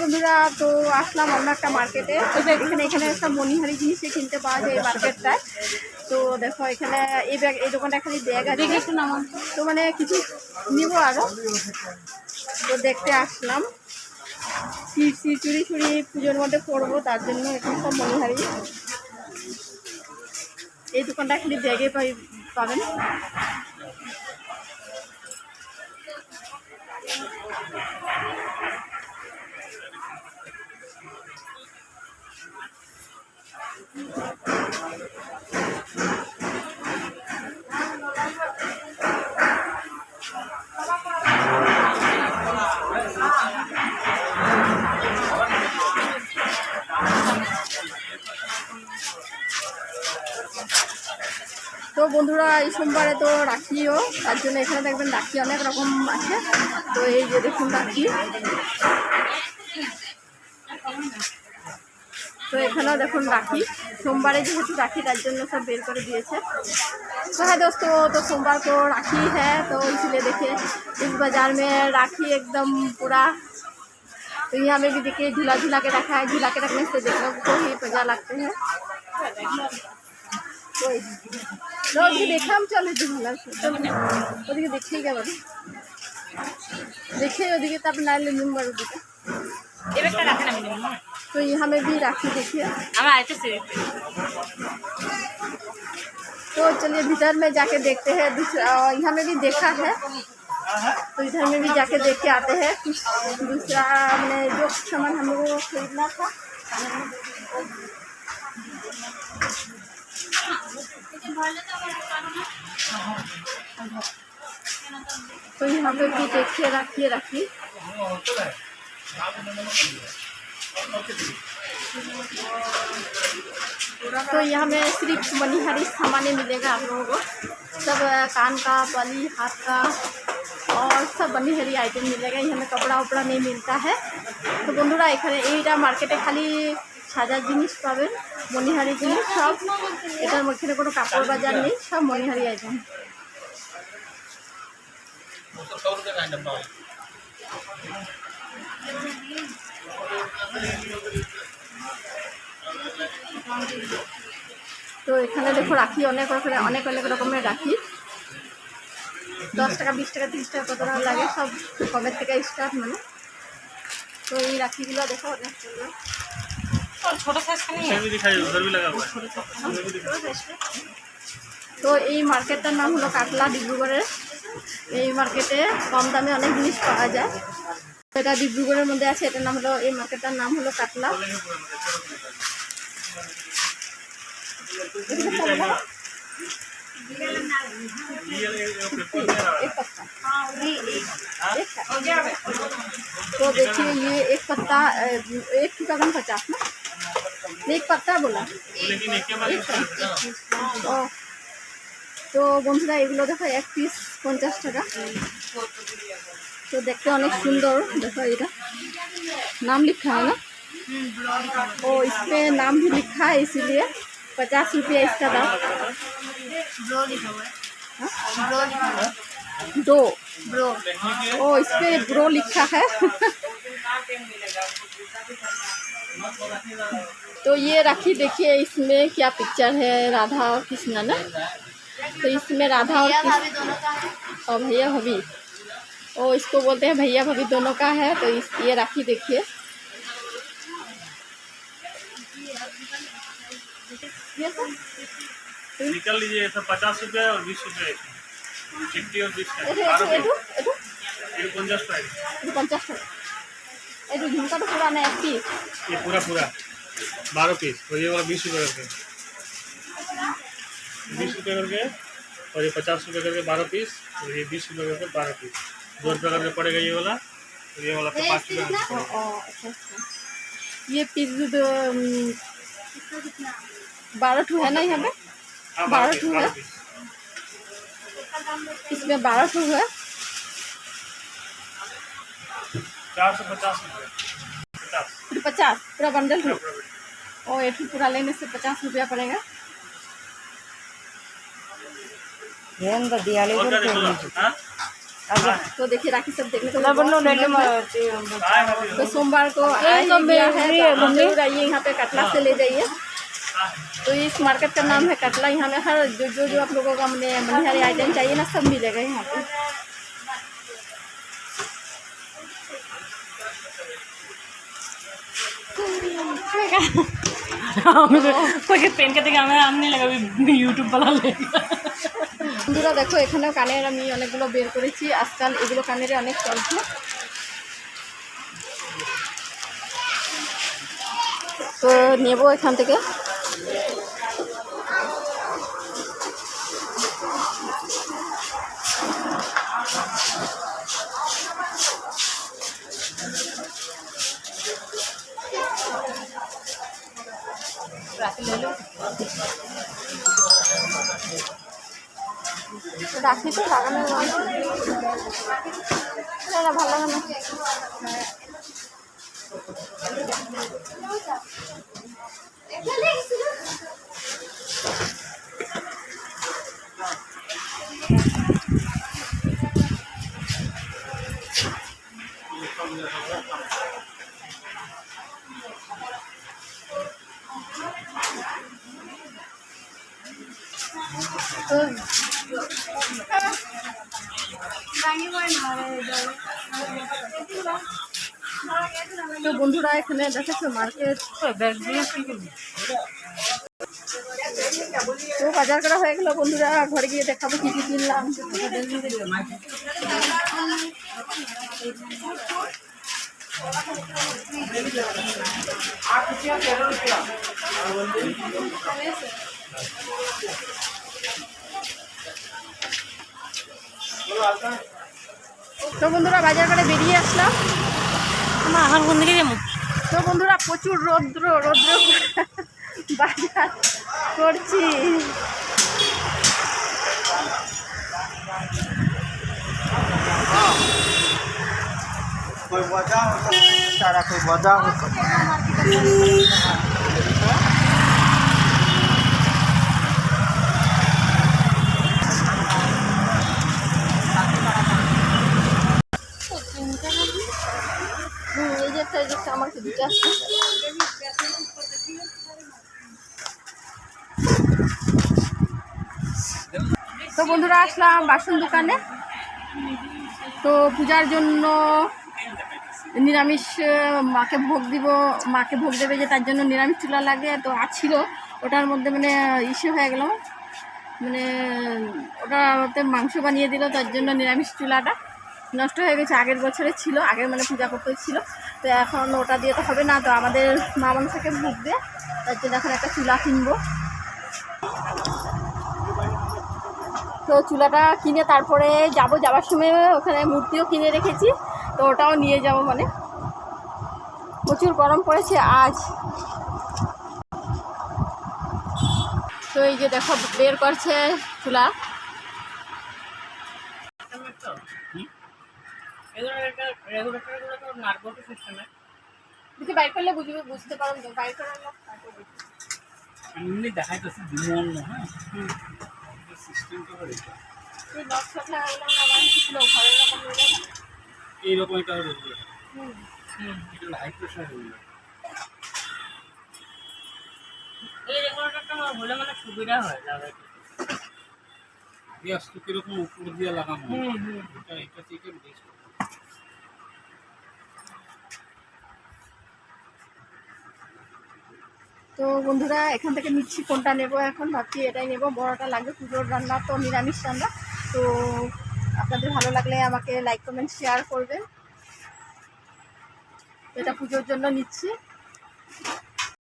বন্ধুরা তো আসলাম অন্য একটা মার্কেটে এখানে এখানে একটা মনিহারি জিনিসই কিনতে পাওয়া যায় এই মার্কেটটায় তো দেখো এখানে এই ব্যাগ এই দোকানটা খালি ব্যাগ আছে। তো মানে কিছু নিব আরও। তো দেখতে আসলাম। চি- চি- চুরি চুরি পুজোর মধ্যে পরবো তার জন্য এখানে সব মনিহারি এই দোকানটা খালি ব্যাগে পাই পাবেন। তো বন্ধুরা এই সোমবারে তো রাখিও তার জন্য এখানে দেখবেন রাখি অনেক রকম আছে তো এই যে দেখুন রাখি তো এখানেও দেখুন রাখি সোমবারে যেহেতু রাখি তার জন্য सब बेर कर दिए थे तो है दोस्तों तो सोमवार को राखी है तो इसलिए देखिए इस बाज़ार में राखी एकदम पूरा तो यहाँ में भी देखिए झूला झूला के रखा है झूला के रखने से देखने को ही मजा लगते हैं ওই না, ওদিকে দেখে আমি চলে ঝুলা চলো ওদিকে দেখেই গেল দেখে ওদিকে তারপর নাইলে নম্বর ওদিকে এবারটা রাখেন আমি নেব না तो यहाँ में भी राखी देखिए আমার আইতেছে तो चलिए भीतर में जाके देखते हैं दूसरा अ, यहाँ में भी देखा है तो इधर में भी जाके देख के आते हैं कुछ दूसरा मैंने जो सामान हम लोगों को खरीदना था तो यहाँ पे भी देखिए रखिए रखिए तो यहाँ में सिर्फ मनिहारी सामान मिलेगा आप लोगों को सब अ, कान का बली हाथ का और सब मनिहारी आइटम मिलेगा यहाँ में कपड़ा उपड़ा नहीं मिलता है তো বন্ধুরা এখানে এইটা মার্কেটে খালি সাজার জিনিস পাবেন মনিহারি জিনিস সব। এটার এখানে কোনো কাপড় বাজার নেই, সব মনিহারি আইটেম। তো এখানে দেখো রাখি, অনেক রকমের, অনেক অনেক রকমের রাখি। দশ টাকা, বিশ টাকা, তিরিশ টাকা কত টাকা লাগে, সব কমের থেকে স্টার্ট মানে। তো এই রাখিগুলো দেখো, অনেক সুন্দর। ছোট সাইজ খালি इधर भी दिखाई उधर भी लगा हुआ है তো এই মার্কেটটার নাম হলো কাটলা ডিব্রুগড়ের এই মার্কেটে কম দামে অনেক জিনিস পাওয়া যায় এটা ডিব্রুগড়ের মধ্যে আছে এটার নাম হলো এই মার্কেটটার নাম হলো কাটলা ये ये पेपर में रहा एक पत्ता एक का। तो देखिए ये एक पत्ता अ, एक की कदम पचास ना एक पत्ता बोला लेकिन एक के बाद एक ও তো বন্ধুরা এগুলো দেখো এক পিস পঞ্চাশ টাকা তো দেখতে অনেক সুন্দর देखो এটা नाम लिखा है ना ओ इसमें नाम भी लिखा है इसीलिए पचास रुपया इसका दाम हाँ? दो ब्रो ओ इस पे ब्रो लिखा है तो ये राखी देखिए इसमें क्या पिक्चर है? राधा और कृष्णा ना? तो इसमें राधा और और भैया भाभी। ओ इसको बोलते हैं भैया भाभी दोनों का है तो इस ये राखी देखिए। निकल लीजिए ये सब पचास रुपये और बीस रुपये। फिफ्टी और बीस रुपये। ये जो झुमका तो पूरा ना एक पीस ये पूरा पूरा बारह पीस और ये वाला बीस रुपये करके बीस रुपये करके और ये पचास रुपये करके बारह पीस और ये बीस रुपये करके बारह पीस दो रुपये करके पड़ेगा ये वाला और ये वाला तो पाँच रुपये ये पीस जो बारह ठू है ना यहाँ पे बारह ठू है इसमें बारह ठू है चार सौ पचास रुपये। पचास। पूरा बंडल और एक पूरा लेने से पचास रुपया पड़ेगा। हाँ? हाँ। तो देखिए राखी सब देखने तो को तो सोमवार को तो आइए यहाँ पे कटला हाँ। से ले जाइए। तो इस मार्केट का नाम है कटला। यहाँ में हर जो जो जो आप लोगों का मनिहारी आइटम चाहिए ना सब मिलेगा यहाँ पे। তোকে পেন থেকে আমার আমনি লাগাবি ইউটিউব বালা লেগে বন্ধুরা, দেখো, এখানেও কানের আমি অনেকগুলো বের করেছি। আজকাল এগুলো কানের অনেক চলছে। তো নেব এখান থেকে। রাখি তো লাগানো। না, ভালো লাগে না তো তো বন্ধুরা, এখানে দেখেছ মার্কেট কি করবি তো বাজার করা হয়ে গেল বন্ধুরা, ঘরে গিয়ে দেখাবো কি কি কিনলাম। তো বন্ধুরা বাজার করে বেরিয়ে আসলাম আমার এখন কোন দিকে যাবো তো বন্ধুরা প্রচুর রৌদ্র রৌদ্র বাজার করছি कोई वजह हो सकता है सारा कोई वजह हो सकता আমার আছে তো বন্ধুরা, আসলাম বাসন দোকানে। তো পূজার জন্য নিরামিষ মাকে ভোগ দিব, মাকে ভোগ দেবে যে তার জন্য নিরামিষ চুলা লাগে, তো আর ছিল ওটার মধ্যে মানে ইসে হয়ে গেল। মানে ওটাতে মাংস বানিয়ে দিল, তার জন্য নিরামিষ চুলাটা। নষ্ট হয়ে গেছে, আগের বছরে ছিল, আগের মানে পূজা করতে ছিল। তো এখন ওটা দিয়ে তো হবে না, তো আমাদের মা মানুষকে ভুগবে তার জন্য এখন একটা চুলা কিনবো। তো চুলাটা কিনে তারপরে যাব, যাওয়ার সময় ওখানে মূর্তিও কিনে রেখেছি, তো ওটাও নিয়ে যাব মানে। প্রচুর গরম পড়েছে আজ। তো এই যে দেখো, বের করছে চুলা। দেখি বাইর করলে বুঝবে বুঝতে পারবেন তো বাইর করার লোক হ্যাঁ? সিস্টেমটা এই আবার কিছু লোক রকম এটা হুম। এটা হাই হয়ে এই আমার হলে মানে সুবিধা হয় লাগাইতে গ্যাস তো কীরকম উপর দিয়ে লাগানো হুম হুম। এটা এটা থেকে বেশ তো বন্ধুরা, এখান থেকে নিচ্ছি কোনটা নেব এখন? ভাবছি এটাই নেব। বড়টা লাগবে, পুজোর রান্না তো, নিরামিষ রান্না। তো আপনাদের ভালো লাগলে আমাকে লাইক কমেন্ট শেয়ার করবেন। এটা পুজোর জন্য নিচ্ছি।